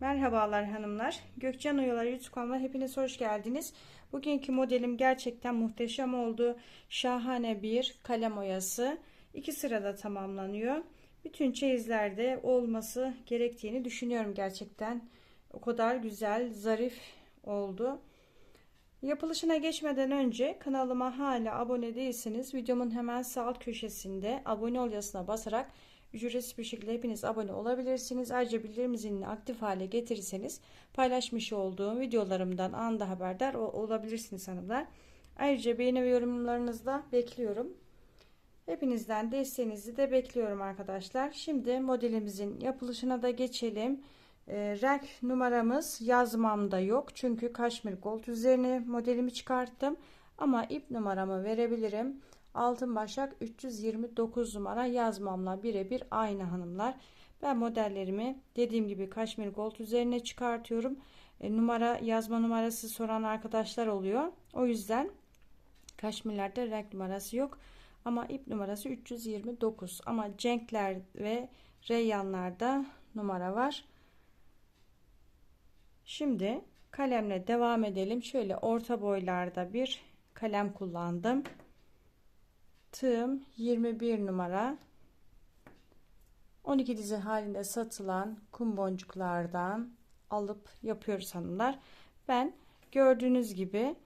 Merhabalar hanımlar. Gökçen Oyalar YouTube kanalıma hepiniz hoş geldiniz. Bugünkü modelim gerçekten muhteşem oldu. Şahane bir kalem oyası. İki sırada tamamlanıyor. Bütün çeyizlerde olması gerektiğini düşünüyorum gerçekten. O kadar güzel, zarif oldu. Yapılışına geçmeden önce kanalıma hala abone değilseniz videomun hemen sağ alt köşesinde abone ol yazısına basarak ücretsiz bir şekilde hepiniz abone olabilirsiniz. Ayrıca bildirim zilini aktif hale getirirseniz paylaşmış olduğum videolarımdan anında haberdar olabilirsiniz hanımlar. Ayrıca beğeni ve yorumlarınızı da bekliyorum. Hepinizden desteğinizi de bekliyorum arkadaşlar. Şimdi modelimizin yapılışına da geçelim. E, renk numaramız yazmamda yok. Çünkü kaşmir gold üzerine modelimi çıkarttım. Ama ip numaramı verebilirim. Altın başak 329 numara yazmamla birebir aynı hanımlar. Ben modellerimi dediğim gibi kaşmir gold üzerine çıkartıyorum. E, numara yazma numarası soran arkadaşlar oluyor. O yüzden kaşmirlerde renk numarası yok. Ama ip numarası 329. Ama cenkler ve reyyanlarda numara var. Şimdi kalemle devam edelim. Şöyle orta boylarda bir kalem kullandım tığım 21 numara 12 dizi halinde satılan kum boncuklardan alıp yapıyoruz hanımlar. Ben gördüğünüz gibi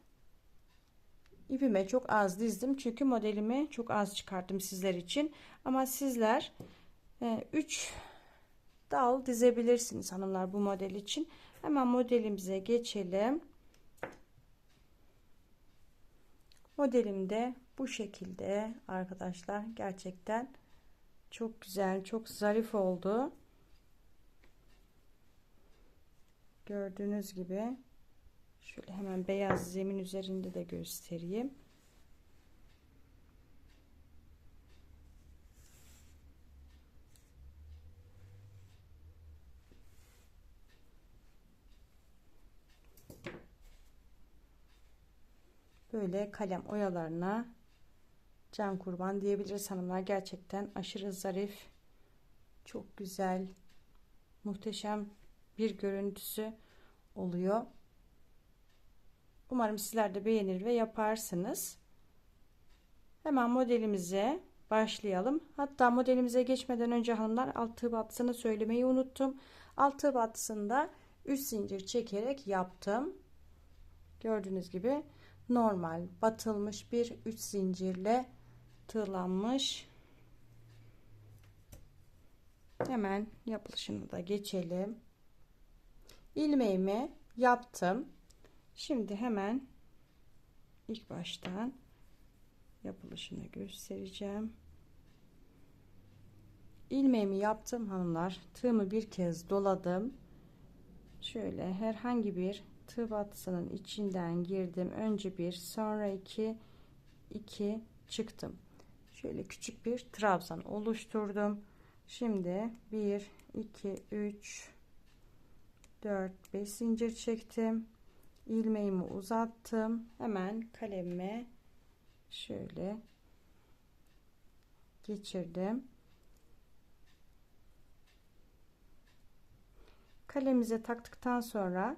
ipime çok az dizdim çünkü modelimi çok az çıkarttım sizler için. Ama sizler 3 e, dal dizebilirsiniz hanımlar bu model için. Hemen modelimize geçelim. Modelimde bu şekilde arkadaşlar gerçekten çok güzel çok zarif oldu. Gördüğünüz gibi şöyle hemen beyaz zemin üzerinde de göstereyim. Böyle kalem oyalarına can kurban diyebiliriz hanımlar. Gerçekten aşırı zarif, çok güzel, muhteşem bir görüntüsü oluyor. Umarım sizler de beğenir ve yaparsınız. Hemen modelimize başlayalım. Hatta modelimize geçmeden önce hanımlar alt tığ battısını söylemeyi unuttum. Alt tığ battısında 3 zincir çekerek yaptım. Gördüğünüz gibi normal batılmış bir 3 zincirle tığlanmış. Hemen yapılışını da geçelim. İlmeğimi yaptım. Şimdi hemen ilk baştan yapılışını göstereceğim. İlmeğimi yaptım hanımlar. Tığımı bir kez doladım. Şöyle herhangi bir tığ battısının içinden girdim. Önce bir sonra iki iki çıktım şöyle küçük bir trabzan oluşturdum. Şimdi 1 2 3 4 5 zincir çektim. İlmeğimi uzattım. Hemen kalemime şöyle geçirdim. Kalemize taktıktan sonra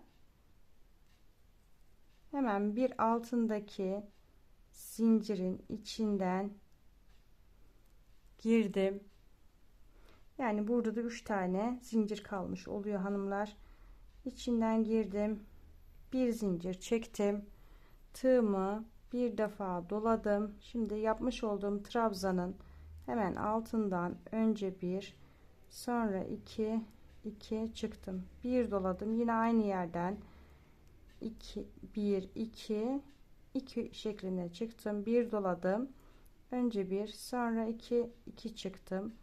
hemen bir altındaki zincirin içinden girdim. Yani burada da 3 tane zincir kalmış oluyor hanımlar. İçinden girdim. Bir zincir çektim. Tığımı bir defa doladım. Şimdi yapmış olduğum trabzanın hemen altından önce bir sonra iki iki çıktım. Bir doladım. Yine aynı yerden 2 1 2 2 şeklinde çıktım. Bir doladım. Önce bir sonra iki iki çıktım.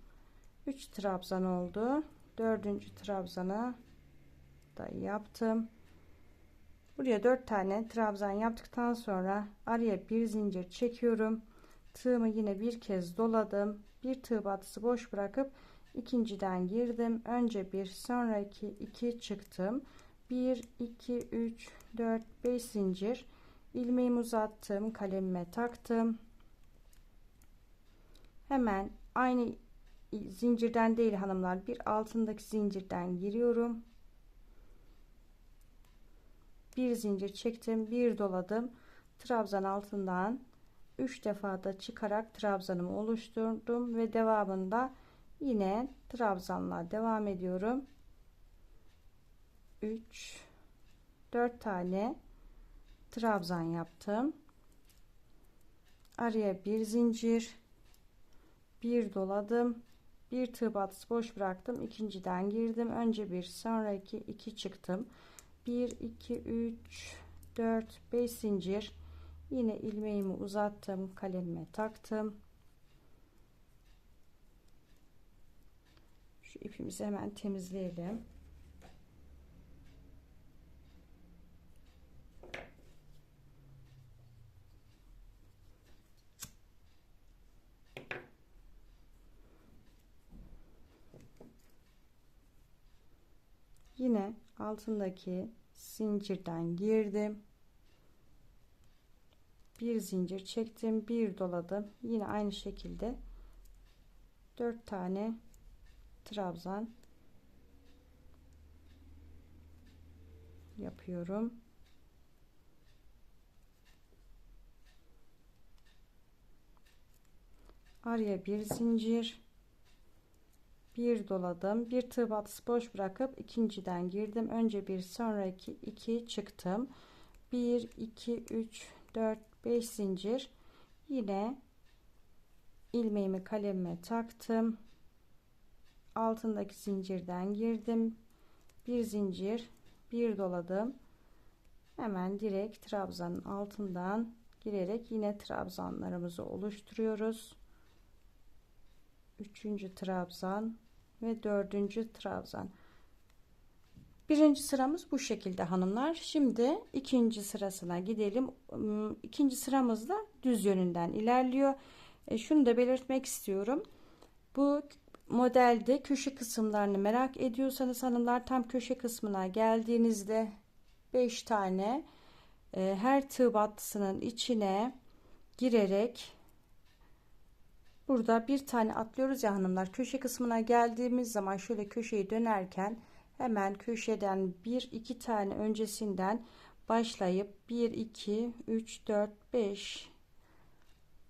3 trabzan oldu. Dördüncü trabzanı da yaptım. Buraya 4 tane trabzan yaptıktan sonra araya bir zincir çekiyorum. Tığımı yine bir kez doladım. Bir tığ batısı boş bırakıp ikinciden girdim. Önce bir sonra iki iki çıktım. 1 2 3 4 5 zincir ilmeğimi uzattım kalemime taktım hemen aynı zincirden değil hanımlar bir altındaki zincirden giriyorum. Bir zincir çektim bir doladım. Trabzan altından 3 defa da çıkarak trabzanımı oluşturdum ve devamında yine trabzanla devam ediyorum. 3 4 tane trabzan yaptım. Araya bir zincir bir doladım bir tığ batısı boş bıraktım ikinciden girdim. Önce bir sonra iki iki çıktım. 1 2 3 4 5 zincir. Yine ilmeğimi uzattım kalemime taktım. Şu ipimizi hemen temizleyelim yine altındaki zincirden girdim. Bir zincir çektim bir doladım. Yine aynı şekilde 4 tane trabzan yapıyorum. Araya bir zincir bir doladım bir tığ batısı boş bırakıp ikinciden girdim. Önce bir sonraki iki çıktım. 1 2 3 4 5 zincir. Yine ilmeğimi kalemime taktım. Altındaki zincirden girdim. Bir zincir bir doladım. Hemen direkt trabzanın altından girerek yine trabzanlarımızı oluşturuyoruz. Üçüncü trabzan ve dördüncü trabzan birinci sıramız bu şekilde hanımlar. Şimdi ikinci sırasına gidelim. İkinci sıramız da düz yönünden ilerliyor. E, şunu da belirtmek istiyorum. Bu modelde köşe kısımlarını merak ediyorsanız hanımlar tam köşe kısmına geldiğinizde 5 tane e, her tığ battısının içine girerek Burada bir tane atlıyoruz ya hanımlar. Köşe kısmına geldiğimiz zaman şöyle köşeyi dönerken hemen köşeden bir iki tane öncesinden başlayıp 1 2 3 4 5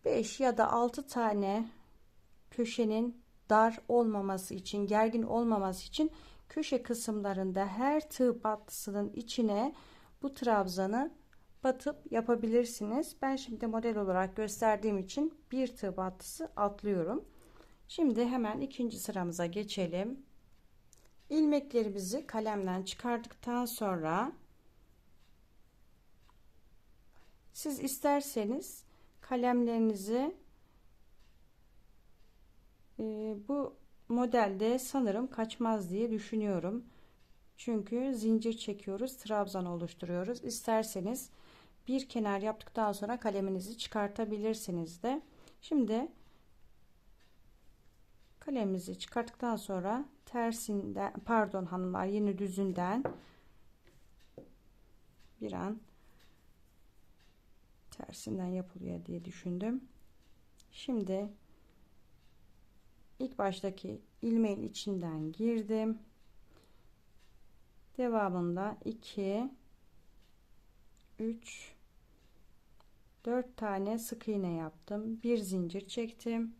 5 ya da 6 tane köşenin dar olmaması için gergin olmaması için köşe kısımlarında her tığ battısının içine bu trabzanı batıp yapabilirsiniz. Ben şimdi model olarak gösterdiğim için bir tığ battısı atlıyorum. Şimdi hemen ikinci sıramıza geçelim. İlmeklerimizi kalemden çıkardıktan sonra siz isterseniz kalemlerinizi e, bu modelde sanırım kaçmaz diye düşünüyorum. Çünkü zincir çekiyoruz, trabzan oluşturuyoruz. İsterseniz bir kenar yaptıktan sonra kaleminizi çıkartabilirsiniz de. Şimdi kalemimizi çıkarttıktan sonra tersinden pardon hanımlar yeni düzünden bir an tersinden yapılıyor diye düşündüm. Şimdi ilk baştaki ilmeğin içinden girdim. Devamında 2 3 4 tane sık iğne yaptım. Bir zincir çektim.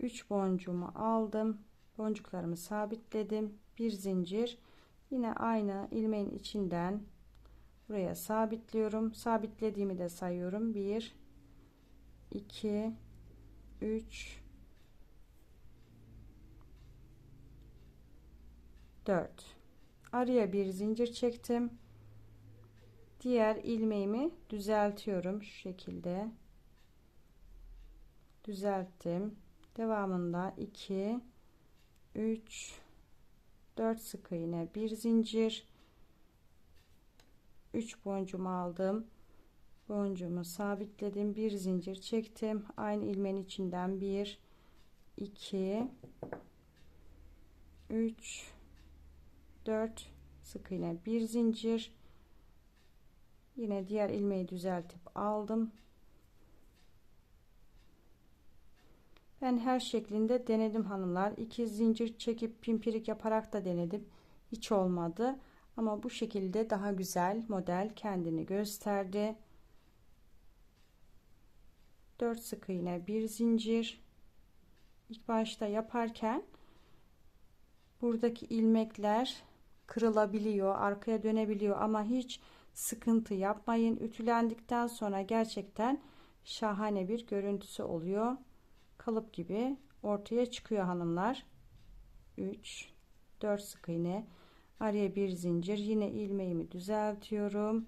Üç boncuğumu aldım. Boncuklarımı sabitledim. Bir zincir. Yine aynı ilmeğin içinden buraya sabitliyorum. Sabitlediğimi de sayıyorum. 1 2 3 4 araya bir zincir çektim. Diğer ilmeğimi düzeltiyorum şu şekilde. Düzelttim. Devamında 2 3 4 sık iğne bir zincir. 3 boncuğumu aldım. Boncuğumu sabitledim. Bir zincir çektim. Aynı ilmeğin içinden 1 2 3 4 sık iğne bir zincir yine diğer ilmeği düzeltip aldım Ben her şeklinde denedim hanımlar. İki zincir çekip pimpirik yaparak da denedim. Hiç olmadı. Ama bu şekilde daha güzel model kendini gösterdi. 4 sık iğne, bir zincir. İlk başta yaparken buradaki ilmekler kırılabiliyor, arkaya dönebiliyor ama hiç sıkıntı yapmayın. Ütülendikten sonra gerçekten şahane bir görüntüsü oluyor. Kalıp gibi ortaya çıkıyor hanımlar. 3 4 sık iğne araya bir zincir yine ilmeğimi düzeltiyorum.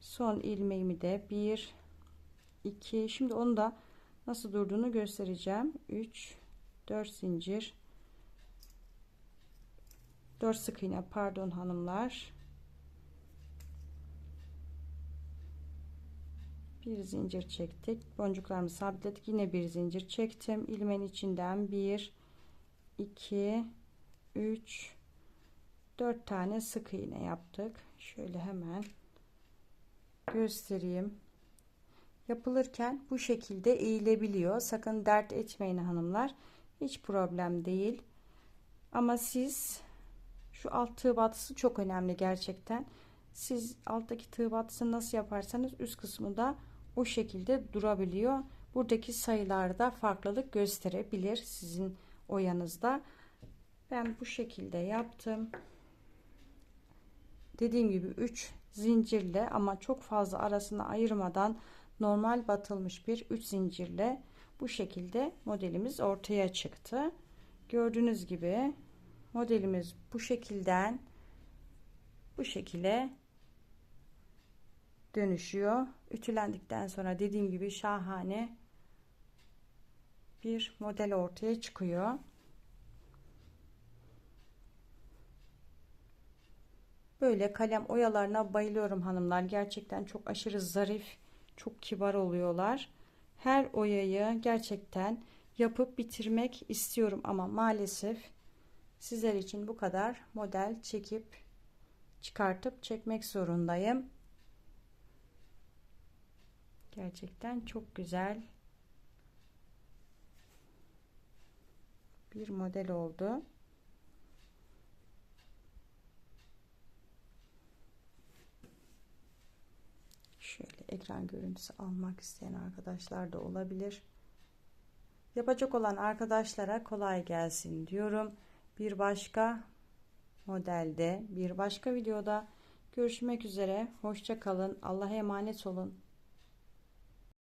Son ilmeğimi de 1 2 şimdi onu da nasıl durduğunu göstereceğim. 3 4 zincir 4 sık iğne. Pardon hanımlar. Bir zincir çektik. Boncuklarımı sabitledik. Yine bir zincir çektim. İlmeğin içinden 1 2 3 4 tane sık iğne yaptık. Şöyle hemen göstereyim. Yapılırken bu şekilde eğilebiliyor. Sakın dert etmeyin hanımlar. Hiç problem değil. Ama siz şu alt tığ batısı çok önemli gerçekten. Siz alttaki tığ batısını nasıl yaparsanız üst kısmı da o şekilde durabiliyor. Buradaki sayılarda farklılık gösterebilir sizin oyanızda. Ben bu şekilde yaptım. Dediğim gibi 3 zincirle ama çok fazla arasını ayırmadan normal batılmış bir 3 zincirle bu şekilde modelimiz ortaya çıktı. Gördüğünüz gibi modelimiz bu şekilden bu şekilde dönüşüyor. Ütülendikten sonra dediğim gibi şahane bir model ortaya çıkıyor. Böyle kalem oyalarına bayılıyorum hanımlar. Gerçekten çok aşırı zarif, çok kibar oluyorlar. Her oyayı gerçekten yapıp bitirmek istiyorum ama maalesef sizler için bu kadar model çekip çıkartıp çekmek zorundayım. Gerçekten çok güzel bir model oldu. Şöyle ekran görüntüsü almak isteyen arkadaşlar da olabilir. Yapacak olan arkadaşlara kolay gelsin diyorum. Bir başka modelde, bir başka videoda görüşmek üzere. Hoşça kalın. Allah'a emanet olun.